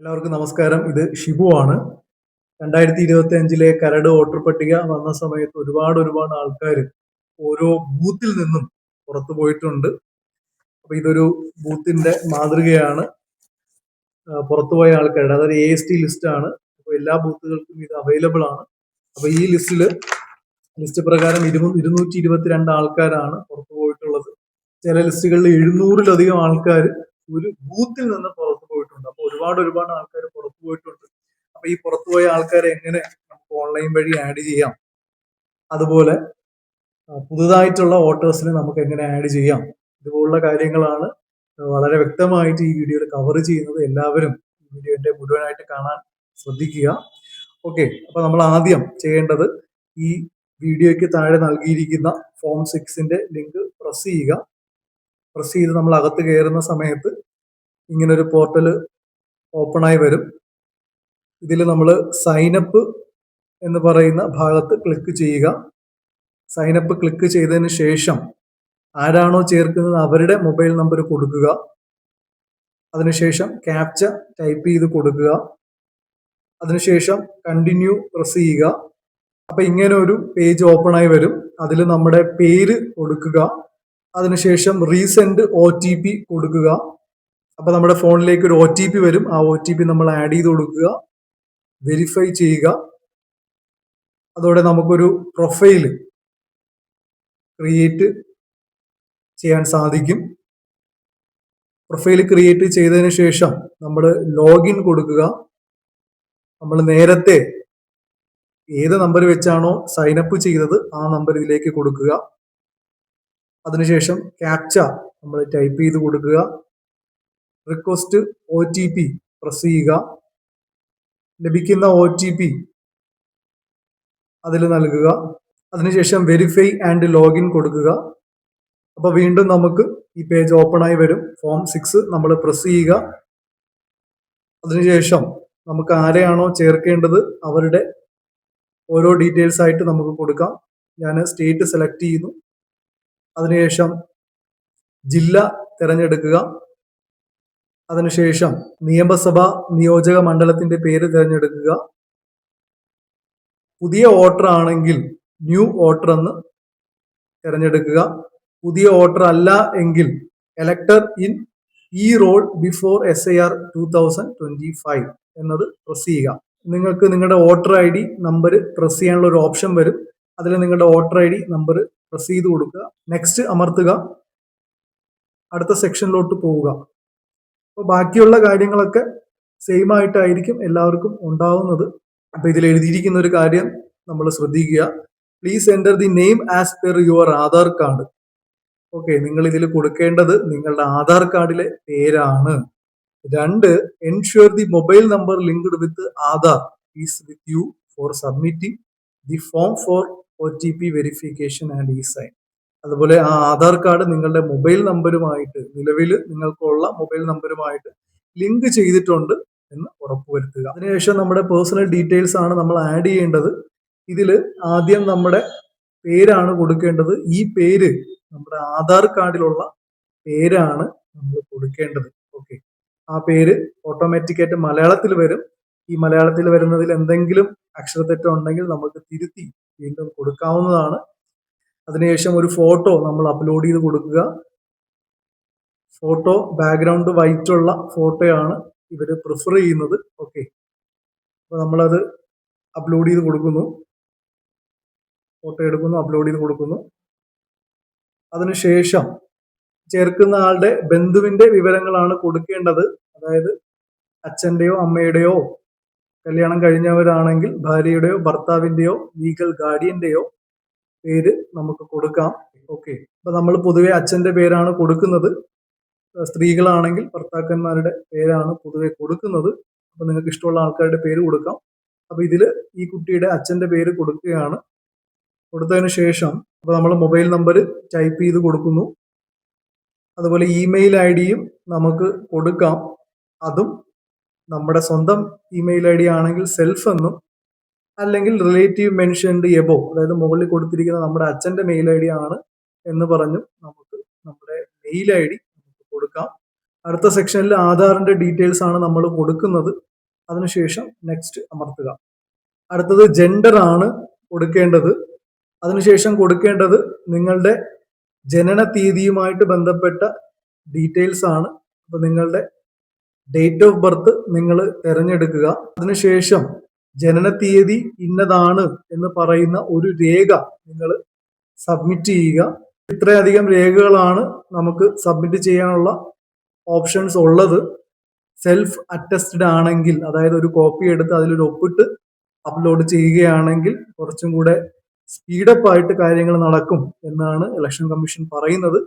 എല്ലാവർക്കും നമസ്കാരം. ഇത് ഷിബു ആണ്. രണ്ടായിരത്തി ഇരുപത്തി അഞ്ചിലെ കരട് വോട്ടർ പട്ടിക വന്ന സമയത്ത് ഒരുപാട് ഒരുപാട് ആൾക്കാർ ഓരോ ബൂത്തിൽ നിന്നും പുറത്തു പോയിട്ടുണ്ട്. അപ്പൊ ഇതൊരു ബൂത്തിന്റെ മാതൃകയാണ്. പുറത്തുപോയ ആൾക്കാരുടെ അതായത് എ എസ് ടി ലിസ്റ്റ് ആണ്. അപ്പൊ എല്ലാ ബൂത്തുകൾക്കും ഇത് അവൈലബിൾ ആണ്. അപ്പൊ ഈ ലിസ്റ്റിൽ ലിസ്റ്റ് പ്രകാരം ഇരു ഇരുന്നൂറ്റി ഇരുപത്തിരണ്ട് ആൾക്കാരാണ് പുറത്തു പോയിട്ടുള്ളത്. ചില ലിസ്റ്റുകളിൽ എഴുന്നൂറിലധികം ആൾക്കാർ ഒരു ബൂത്തിൽ നിന്ന് പുറത്തു പോയിട്ടുണ്ട്. അപ്പൊ ഒരുപാട് ഒരുപാട് ആൾക്കാർ പുറത്തു പോയിട്ടുണ്ട്. അപ്പൊ ഈ പുറത്തുപോയ ആൾക്കാരെ എങ്ങനെ നമുക്ക് ഓൺലൈൻ വഴി ആഡ് ചെയ്യാം? അതുപോലെ പുതുതായിട്ടുള്ള വോട്ടേഴ്സിനെ നമുക്ക് എങ്ങനെ ആഡ് ചെയ്യാം? ഇതുപോലുള്ള കാര്യങ്ങളാണ് വളരെ വ്യക്തമായിട്ട് ഈ വീഡിയോയിൽ കവർ ചെയ്യുന്നത്. എല്ലാവരും ഈ വീഡിയോന്റെ മുഴുവനായിട്ട് കാണാൻ ശ്രദ്ധിക്കുക. ഓക്കെ അപ്പൊ നമ്മൾ ആദ്യം ചെയ്യേണ്ടത് ഈ വീഡിയോയ്ക്ക് താഴെ നൽകിയിരിക്കുന്ന ഫോം സിക്സിന്റെ ലിങ്ക് പ്രസ് ചെയ്യുക. പ്രസ് ചെയ്ത് നമ്മൾ അകത്ത് കയറുന്ന സമയത്ത് ഇങ്ങനെ ഒരു പോർട്ടൽ ഓപ്പൺ ആയി വരും. ഇതിൽ നമ്മൾ സൈനപ്പ് എന്ന് പറയുന്ന ഭാഗത്ത് ക്ലിക്ക് ചെയ്യുക. സൈനപ്പ് ക്ലിക്ക് ചെയ്തതിന് ശേഷം ആരാണോ ചേർക്കുന്നത് അവരുടെ മൊബൈൽ നമ്പർ കൊടുക്കുക. അതിനുശേഷം ക്യാപ്ച ടൈപ്പ് ചെയ്ത് കൊടുക്കുക. അതിനുശേഷം കണ്ടിന്യൂ പ്രസ് ചെയ്യുക. അപ്പം ഇങ്ങനെ ഒരു പേജ് ഓപ്പൺ ആയി വരും. അതിൽ നമ്മുടെ പേര് കൊടുക്കുക. അതിനുശേഷം റീസെന്റ് ഒ ടി പി കൊടുക്കുക. അപ്പൊ നമ്മുടെ ഫോണിലേക്ക് ഒരു ഒ ടി പി വരും. ആ ഒ ടി പി നമ്മൾ ആഡ് ചെയ്ത് കൊടുക്കുക. വെരിഫൈ ചെയ്യുക. അതോടെ നമുക്കൊരു പ്രൊഫൈൽ ക്രിയേറ്റ് ചെയ്യാൻ സാധിക്കും. പ്രൊഫൈൽ ക്രിയേറ്റ് ചെയ്തതിന് ശേഷം നമ്മൾ ലോഗിൻ കൊടുക്കുക. നമ്മൾ നേരത്തെ ഏത് നമ്പർ വെച്ചാണോ സൈനപ്പ് ചെയ്തത് ആ നമ്പർ ഇതിലേക്ക് കൊടുക്കുക. അതിനുശേഷം ക്യാപ്ച നമ്മൾ ടൈപ്പ് ചെയ്ത് കൊടുക്കുക. Request O T P press ചെയ്യുക. ലഭിക്കുന്ന ഒ ടി പി അതിൽ നൽകുക. അതിനുശേഷം വെരിഫൈ ആൻഡ് ലോഗിൻ കൊടുക്കുക. അപ്പോൾ വീണ്ടും നമുക്ക് ഈ പേജ് ഓപ്പൺ ആയി വരും. ഫോം സിക്സ് നമ്മൾ പ്രസ് ചെയ്യുക. അതിനുശേഷം നമുക്ക് ആരെയാണോ ചേർക്കേണ്ടത് അവരുടെ ഓരോ ഡീറ്റെയിൽസ് ആയിട്ട് നമുക്ക് കൊടുക്കാം. ഞാൻ സ്റ്റേറ്റ് സെലക്ട് ചെയ്യുന്നു. അതിനുശേഷം ജില്ല തിരഞ്ഞെടുക്കുക. അതിനുശേഷം നിയമസഭ നിയോജക മണ്ഡലത്തിന്റെ പേര് തിരഞ്ഞെടുക്കുക. പുതിയ വോട്ടർ ആണെങ്കിൽ ന്യൂ വോട്ടർ എന്ന് തിരഞ്ഞെടുക്കുക. പുതിയ വോട്ടർ അല്ല എങ്കിൽ elector in E roll before S I R two thousand twenty five എന്നത് പ്രസ് ചെയ്യുക. നിങ്ങൾക്ക് നിങ്ങളുടെ voter I D number press ചെയ്യാനുള്ള ഒരു ഓപ്ഷൻ വരും. അതിൽ നിങ്ങളുടെ voter I D number press ചെയ്ത് കൊടുക്കുക. നെക്സ്റ്റ് അമർത്തുക. അടുത്ത സെക്ഷനിലോട്ട് പോവുക. അപ്പോൾ ബാക്കിയുള്ള കാര്യങ്ങളൊക്കെ സെയിം ആയിട്ടായിരിക്കും എല്ലാവർക്കും ഉണ്ടാവുന്നത്. അപ്പോൾ ഇതിൽ എഴുതിയിരിക്കുന്ന ഒരു കാര്യം നമ്മൾ ശ്രദ്ധിക്കുക. Please enter the name as per your Aadhaar card okay നിങ്ങൾ ഇതിൽ കൊടുക്കേണ്ടത് നിങ്ങളുടെ ആധാർ കാർഡിലെ പേരാണ്. രണ്ട് ensure the mobile number linked with Aadhaar is with you for submitting the form for O T P verification and e sign അതുപോലെ ആ Aadhaar card നിങ്ങളുടെ മൊബൈൽ നമ്പറുമായിട്ട് നിലവിൽ നിങ്ങൾക്കുള്ള മൊബൈൽ നമ്പറുമായിട്ട് ലിങ്ക് ചെയ്തിട്ടുണ്ട് എന്ന് ഉറപ്പുവരുത്തുക. അതിനുശേഷം നമ്മുടെ പേഴ്സണൽ ഡീറ്റെയിൽസ് ആണ് നമ്മൾ ആഡ് ചെയ്യേണ്ടത്. ഇതിൽ ആദ്യം നമ്മുടെ പേരാണ് കൊടുക്കേണ്ടത്. ഈ പേര് നമ്മുടെ ആധാർ കാർഡിലുള്ള പേരാണ് നമ്മൾ കൊടുക്കേണ്ടത്. ഓക്കെ ആ പേര് ഓട്ടോമാറ്റിക്കായിട്ട് മലയാളത്തിൽ വരും. ഈ മലയാളത്തിൽ വരുന്നതിൽ എന്തെങ്കിലും അക്ഷരത്തെറ്റം ഉണ്ടെങ്കിൽ നമുക്ക് തിരുത്തി വീണ്ടും കൊടുക്കാവുന്നതാണ്. അതിനുശേഷം ഒരു ഫോട്ടോ നമ്മൾ അപ്ലോഡ് ചെയ്ത് കൊടുക്കുക. ഫോട്ടോ ബാക്ക്ഗ്രൗണ്ട് വൈറ്റ് ഉള്ള ഫോട്ടോയാണ് ഇവർ പ്രിഫർ ചെയ്യുന്നത്. ഓക്കെ അപ്പോൾ നമ്മളത് അപ്ലോഡ് ചെയ്ത് കൊടുക്കുന്നു. ഫോട്ടോ എടുക്കുന്നു അപ്ലോഡ് ചെയ്ത് കൊടുക്കുന്നു. അതിനുശേഷം ചേർക്കുന്ന ആളുടെ ബന്ധുവിന്റെ വിവരങ്ങളാണ് കൊടുക്കേണ്ടത്. അതായത് അച്ഛന്റെയോ അമ്മയുടെയോ കല്യാണം കഴിഞ്ഞവരാണെങ്കിൽ ഭാര്യയുടെയോ ഭർത്താവിന്റെയോ ലീഗൽ ഗാർഡിയന്റെയോ പേര് നമുക്ക് കൊടുക്കാം. ഓക്കെ അപ്പൊ നമ്മൾ പൊതുവെ അച്ഛന്റെ പേരാണ് കൊടുക്കുന്നത്. സ്ത്രീകളാണെങ്കിൽ ഭർത്താക്കന്മാരുടെ പേരാണ് പൊതുവെ കൊടുക്കുന്നത്. അപ്പൊ നിങ്ങൾക്ക് ഇഷ്ടമുള്ള ആൾക്കാരുടെ പേര് കൊടുക്കാം. അപ്പൊ ഇതിൽ ഈ കുട്ടിയുടെ അച്ഛന്റെ പേര് കൊടുക്കുകയാണ്. കൊടുത്തതിന് ശേഷം അപ്പോൾ നമ്മൾ മൊബൈൽ നമ്പർ ടൈപ്പ് ചെയ്ത് കൊടുക്കുന്നു. അതുപോലെ ഇമെയിൽ ഐ ഡിയും നമുക്ക് കൊടുക്കാം. അതും നമ്മുടെ സ്വന്തം ഇമെയിൽ ഐ ഡി ആണെങ്കിൽ സെൽഫ് എന്നും അല്ലെങ്കിൽ റിലേറ്റീവ് മെൻഷൻഡ് എബോ അതായത് മുകളിൽ കൊടുത്തിരിക്കുന്ന നമ്മുടെ അച്ഛന്റെ മെയിൽ ഐ ഡി ആണ് എന്ന് പറഞ്ഞും നമുക്ക് നമ്മുടെ മെയിൽ ഐ ഡി നമുക്ക് കൊടുക്കാം. അടുത്ത സെക്ഷനിൽ ആധാറിന്റെ ഡീറ്റെയിൽസ് ആണ് നമ്മൾ കൊടുക്കുന്നത്. അതിനുശേഷം നെക്സ്റ്റ് അമർത്തുക. അടുത്തത് ജെൻഡർ ആണ് കൊടുക്കേണ്ടത്. അതിനുശേഷം കൊടുക്കേണ്ടത് നിങ്ങളുടെ ജനന തീയതിയുമായിട്ട് ബന്ധപ്പെട്ട ഡീറ്റെയിൽസ് ആണ്. അപ്പോൾ നിങ്ങളുടെ ഡേറ്റ് ഓഫ് ബർത്ത് നിങ്ങൾ തിരഞ്ഞെടുക്കുക. അതിനുശേഷം ജനന തീയതി ഇന്നതാണ് എന്ന് പറയുന്ന ഒരു രേഖ നിങ്ങൾ സബ്മിറ്റ് ചെയ്യുക. ഇത്രയധികം രേഖകളാണ് നമുക്ക് സബ്മിറ്റ് ചെയ്യാനുള്ള ഓപ്ഷൻസ് ഉള്ളത്. സെൽഫ് അറ്റസ്റ്റഡ് ആണെങ്കിൽ അതായത് ഒരു കോപ്പി എടുത്ത് അതിലൊരു ഒപ്പിട്ട് അപ്ലോഡ് ചെയ്യുകയാണെങ്കിൽ കുറച്ചും കൂടെ സ്പീഡപ്പ് ആയിട്ട് കാര്യങ്ങൾ നടക്കും എന്നാണ് ഇലക്ഷൻ കമ്മീഷൻ പറയുന്നത്.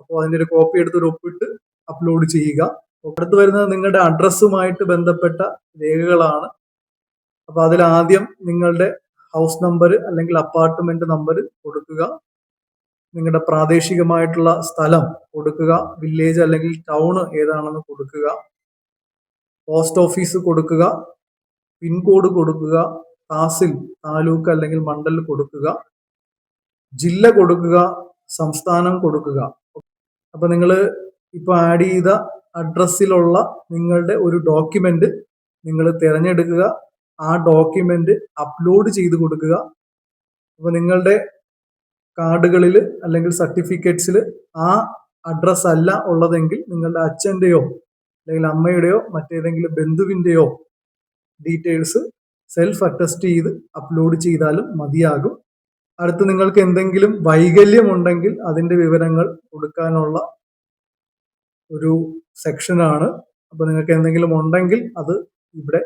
അപ്പോൾ അതിന്റെ ഒരു കോപ്പി എടുത്ത് ഒരു ഒപ്പിട്ട് അപ്ലോഡ് ചെയ്യുക. അടുത്ത് വരുന്നത് നിങ്ങളുടെ അഡ്രസ്സുമായിട്ട് ബന്ധപ്പെട്ട രേഖകളാണ്. അപ്പോൾ അതിൽ ആദ്യം നിങ്ങളുടെ ഹൗസ് നമ്പർ അല്ലെങ്കിൽ അപ്പാർട്ട്മെന്റ് നമ്പർ കൊടുക്കുക. നിങ്ങളുടെ പ്രാദേശികമായിട്ടുള്ള സ്ഥലം കൊടുക്കുക. വില്ലേജ് അല്ലെങ്കിൽ ടൗണ് ഏതാണെന്ന് കൊടുക്കുക. പോസ്റ്റ് ഓഫീസ് കൊടുക്കുക. പിൻകോഡ് കൊടുക്കുക. താസിൽ താലൂക്ക് അല്ലെങ്കിൽ മണ്ഡൽ കൊടുക്കുക. ജില്ല കൊടുക്കുക. സംസ്ഥാനം കൊടുക്കുക. അപ്പൊ നിങ്ങൾ ഇപ്പൊ ആഡ് ചെയ്ത അഡ്രസ്സിലുള്ള നിങ്ങളുടെ ഒരു ഡോക്യുമെന്റ് നിങ്ങൾ തിരഞ്ഞെടുക്കുക. ആ ഡോക്യുമെന്റ് അപ്ലോഡ് ചെയ്ത് കൊടുക്കുക. അപ്പോൾ നിങ്ങളുടെ കാർഡുകളിൽ അല്ലെങ്കിൽ സർട്ടിഫിക്കറ്റ്സിൽ ആ അഡ്രസ് അല്ല ഉള്ളതെങ്കിൽ നിങ്ങളുടെ അച്ഛന്റെയോ അല്ലെങ്കിൽ അമ്മയുടെയോ മറ്റേതെങ്കിലും ബന്ധുവിന്റെയോ ഡീറ്റെയിൽസ് സെൽഫ് അറ്റസ്റ്റ് ചെയ്ത് അപ്ലോഡ് ചെയ്താലും മതിയാകും. അടുത്ത് നിങ്ങൾക്ക് എന്തെങ്കിലും വൈകല്യമുണ്ടെങ്കിൽ അതിന്റെ വിവരങ്ങൾ കൊടുക്കാനുള്ള ഒരു സെക്ഷനാണ് അപ്പോൾ നിങ്ങൾക്ക് എന്തെങ്കിലും ഉണ്ടെങ്കിൽ അത് ഇവിടെ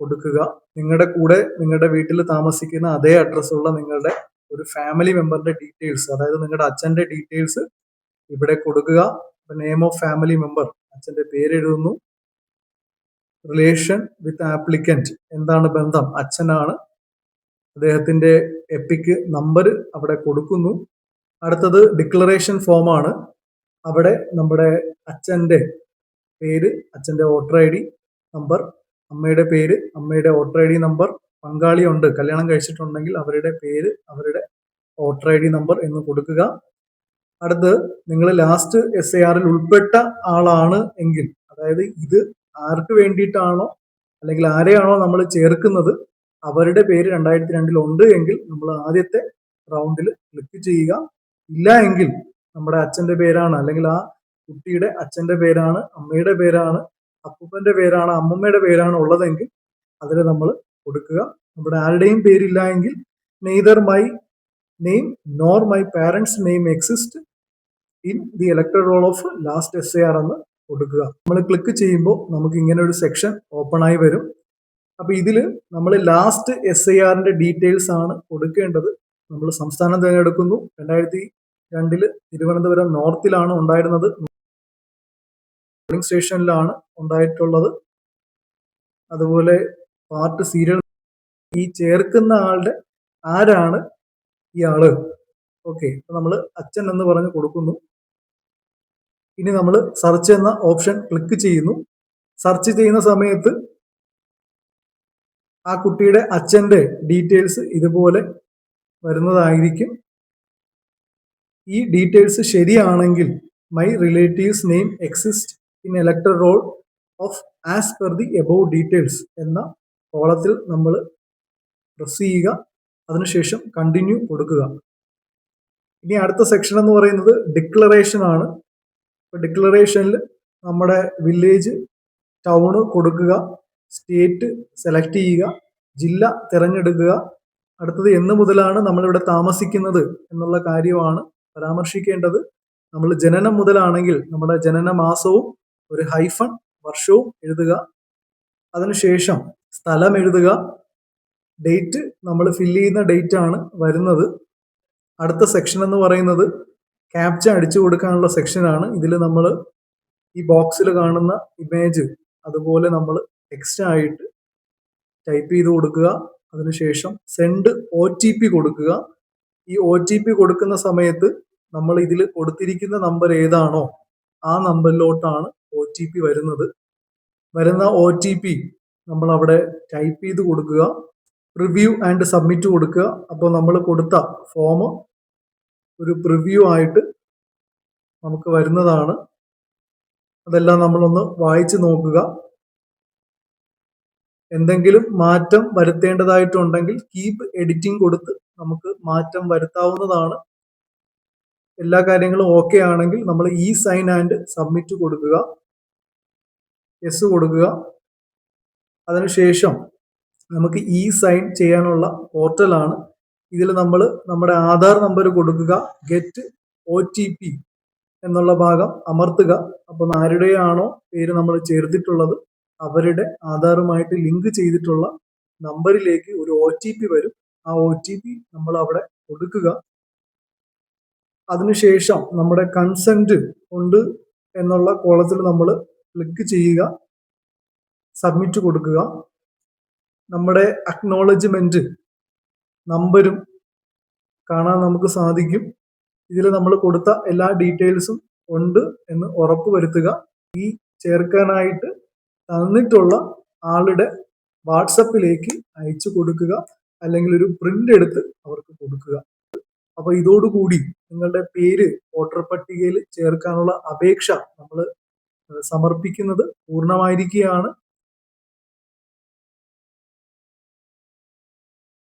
കൊടുക്കുക. നിങ്ങളുടെ കൂടെ നിങ്ങളുടെ വീട്ടിൽ താമസിക്കുന്ന അതേ അഡ്രസ്സുള്ള നിങ്ങളുടെ ഒരു ഫാമിലി മെമ്പറിന്റെ ഡീറ്റെയിൽസ് അതായത് നിങ്ങളുടെ അച്ഛന്റെ ഡീറ്റെയിൽസ് ഇവിടെ കൊടുക്കുക. നെയിം ഓഫ് ഫാമിലി മെമ്പർ അച്ഛന്റെ പേര് എഴുതുന്നു. റിലേഷൻ വിത്ത് ആപ്ലിക്കന്റ് എന്താണ് ബന്ധം? അച്ഛനാണ്. അദ്ദേഹത്തിന്റെ എപ്പിക്ക് നമ്പർ അവിടെ കൊടുക്കുന്നു. അടുത്തത് ഡിക്ലറേഷൻ ഫോമാണ് അവിടെ നമ്മുടെ അച്ഛന്റെ പേര് അച്ഛന്റെ വോട്ടർ ഐ ഡി നമ്പർ അമ്മയുടെ പേര് അമ്മയുടെ വോട്ടർ ഐ ഡി നമ്പർ പങ്കാളിയുണ്ട് കല്യാണം കഴിച്ചിട്ടുണ്ടെങ്കിൽ അവരുടെ പേര് അവരുടെ വോട്ടർ ഐ ഡി നമ്പർ എന്ന് കൊടുക്കുക. അടുത്ത് നിങ്ങൾ ലാസ്റ്റ് എസ് ഐ ആറിൽ ഉൾപ്പെട്ട ആളാണ് എങ്കിൽ അതായത് ഇത് ആർക്ക് വേണ്ടിയിട്ടാണോ അല്ലെങ്കിൽ ആരെയാണോ നമ്മൾ ചേർക്കുന്നത് അവരുടെ പേര് രണ്ടായിരത്തി രണ്ടിൽ ഉണ്ട് എങ്കിൽ നമ്മൾ ആദ്യത്തെ റൗണ്ടിൽ ക്ലിക്ക് ചെയ്യുക. ഇല്ല എങ്കിൽ നമ്മുടെ അച്ഛന്റെ പേരാണ്. അല്ലെങ്കിൽ ആ കുട്ടിയുടെ അച്ഛന്റെ പേരാണ് അമ്മയുടെ പേരാണ് അപ്പൂപ്പന്റെ പേരാണ് അമ്മമ്മയുടെ പേരാണ് ഉള്ളതെങ്കിൽ അതിൽ നമ്മൾ കൊടുക്കുക. നമ്മുടെ ആരുടെയും പേരില്ല എങ്കിൽ neither my name nor my parents name exist in the elector roll of last S A R എന്ന് കൊടുക്കുക. നമ്മൾ ക്ലിക്ക് ചെയ്യുമ്പോൾ നമുക്ക് ഇങ്ങനെ ഒരു സെക്ഷൻ ഓപ്പൺ ആയി വരും. അപ്പൊ ഇതിൽ നമ്മൾ ലാസ്റ്റ് എസ് ഐ ആറിന്റെ ഡീറ്റെയിൽസ് ആണ് കൊടുക്കേണ്ടത്. നമ്മൾ സംസ്ഥാനം തിരഞ്ഞെടുക്കുന്നു. രണ്ടായിരത്തി രണ്ടിൽ തിരുവനന്തപുരം നോർത്തിലാണ് ഉണ്ടായിരുന്നത്. പോളിംഗ് സ്റ്റേഷനിലാണ് ഉണ്ടായിട്ടുള്ളത്. അതുപോലെ പാർട്ട് സീരിയൽ ഈ ചേർക്കുന്ന ആളുടെ ആരാണ് ആൾ ഓക്കെ അപ്പൊ നമ്മൾ അച്ഛൻ എന്ന് പറഞ്ഞ് കൊടുക്കുന്നു. ഇനി നമ്മൾ സെർച്ച് എന്ന ഓപ്ഷൻ ക്ലിക്ക് ചെയ്യുന്നു. സെർച്ച് ചെയ്യുന്ന സമയത്ത് ആ കുട്ടിയുടെ അച്ഛന്റെ ഡീറ്റെയിൽസ് ഇതുപോലെ വരുന്നതായിരിക്കും. ഈ ഡീറ്റെയിൽസ് ശരിയാണെങ്കിൽ my relatives name exist in elector roll of as per the above details എന്ന കോളത്തിൽ നമ്മൾ പ്രസ് ചെയ്യുക. അതിനുശേഷം കണ്ടിന്യൂ കൊടുക്കുക. ഇനി അടുത്ത സെക്ഷൻ എന്ന് പറയുന്നത് ഡിക്ലറേഷൻ ആണ്. ഡിക്ലറേഷനിൽ നമ്മുടെ വില്ലേജ് ടൗണ് കൊടുക്കുക. സ്റ്റേറ്റ് സെലക്ട് ചെയ്യുക. ജില്ല തിരഞ്ഞെടുക്കുക. അടുത്തത് എന്ന് മുതലാണ് നമ്മളിവിടെ താമസിക്കുന്നത് എന്നുള്ള കാര്യമാണ് പരാമർശിക്കേണ്ടത് നമ്മൾ ജനനം മുതലാണെങ്കിൽ നമ്മുടെ ജനന മാസവും ഒരു ഹൈഫൺ വർഷവും എഴുതുക. അതിനുശേഷം സ്ഥലം എഴുതുക. ഡേറ്റ് നമ്മൾ ഫില്ല് ചെയ്യുന്ന ഡേറ്റ് ആണ് വരുന്നത്. അടുത്ത സെക്ഷൻ എന്ന് പറയുന്നത് ക്യാപ്ച അടിച്ചു കൊടുക്കാനുള്ള സെക്ഷനാണ്. ഇതിൽ നമ്മൾ ഈ ബോക്സിൽ കാണുന്ന ഇമേജ് അതുപോലെ നമ്മൾ ടെക്സ്റ്റ് ആയിട്ട് ടൈപ്പ് ചെയ്ത് കൊടുക്കുക. അതിനുശേഷം സെൻഡ് ഒ കൊടുക്കുക. ഈ ഒ ടി പി കൊടുക്കുന്ന സമയത്ത് നമ്മൾ ഇതിൽ കൊടുത്തിരിക്കുന്ന നമ്പർ ഏതാണോ ആ നമ്പറിലോട്ടാണ് ഒ ടി പി വരുന്നത്. വരുന്ന ഒ ടി പി നമ്മൾ അവിടെ ടൈപ്പ് ചെയ്ത് കൊടുക്കുക റിവ്യൂ ആൻഡ് സബ്മിറ്റ് കൊടുക്കുക. അപ്പോൾ നമ്മൾ കൊടുത്ത ഫോം ഒരു പ്രിവ്യൂ ആയിട്ട് നമുക്ക് വരുന്നതാണ്. അതെല്ലാം നമ്മളൊന്ന് വായിച്ചു നോക്കുക. എന്തെങ്കിലും മാറ്റം വരുത്തേണ്ടതായിട്ടുണ്ടെങ്കിൽ കീപ്പ് എഡിറ്റിംഗ് കൊടുത്ത് നമുക്ക് മാറ്റം വരുത്താവുന്നതാണ്. എല്ലാ കാര്യങ്ങളും ഓക്കെ ആണെങ്കിൽ നമ്മൾ ഈ സൈൻ ആൻഡ് സബ്മിറ്റ് കൊടുക്കുക. എസ് കൊടുക്കുക. അതിനുശേഷം നമുക്ക് ഈ സൈൻ ചെയ്യാനുള്ള പോർട്ടലാണ് ഇതിൽ നമ്മൾ നമ്മുടെ ആധാർ നമ്പർ കൊടുക്കുക. ഗെറ്റ് ഒ ടി പി എന്നുള്ള ഭാഗം അമർത്തുക. അപ്പോൾ ആരുടെയാണോ പേര് നമ്മൾ ചേർത്തിട്ടുള്ളത് അവരുടെ ആധാറുമായിട്ട് ലിങ്ക് ചെയ്തിട്ടുള്ള നമ്പറിലേക്ക് ഒരു ഒ ടി പി വരും. ആ ഒ ടി പി നമ്മൾ അവിടെ കൊടുക്കുക. അതിനുശേഷം നമ്മുടെ കൺസെന്റ് ഉണ്ട് എന്നുള്ള കോളത്തിൽ നമ്മൾ ക്ലിക്ക് ചെയ്യുക. സബ്മിറ്റ് കൊടുക്കുക. നമ്മുടെ അക്നോളജ്മെന്റ് നമ്പരും കാണാൻ നമുക്ക് സാധിക്കും. ഇതിൽ നമ്മൾ കൊടുത്ത എല്ലാ ഡീറ്റെയിൽസും ഉണ്ട് എന്ന് ഉറപ്പ് വരുത്തുക. ഈ ചേർക്കാനായിട്ട് തന്നിട്ടുള്ള ആളുടെ വാട്സപ്പിലേക്ക് അയച്ചു കൊടുക്കുക. അല്ലെങ്കിൽ ഒരു പ്രിന്റ് എടുത്ത് അവർക്ക് കൊടുക്കുക. അപ്പൊ ഇതോടുകൂടി നിങ്ങളുടെ പേര് വോട്ടർ പട്ടികയിൽ ചേർക്കാനുള്ള അപേക്ഷ നമ്മൾ സമർപ്പിക്കുന്നത് പൂർണമായിരിക്കുകയാണ്.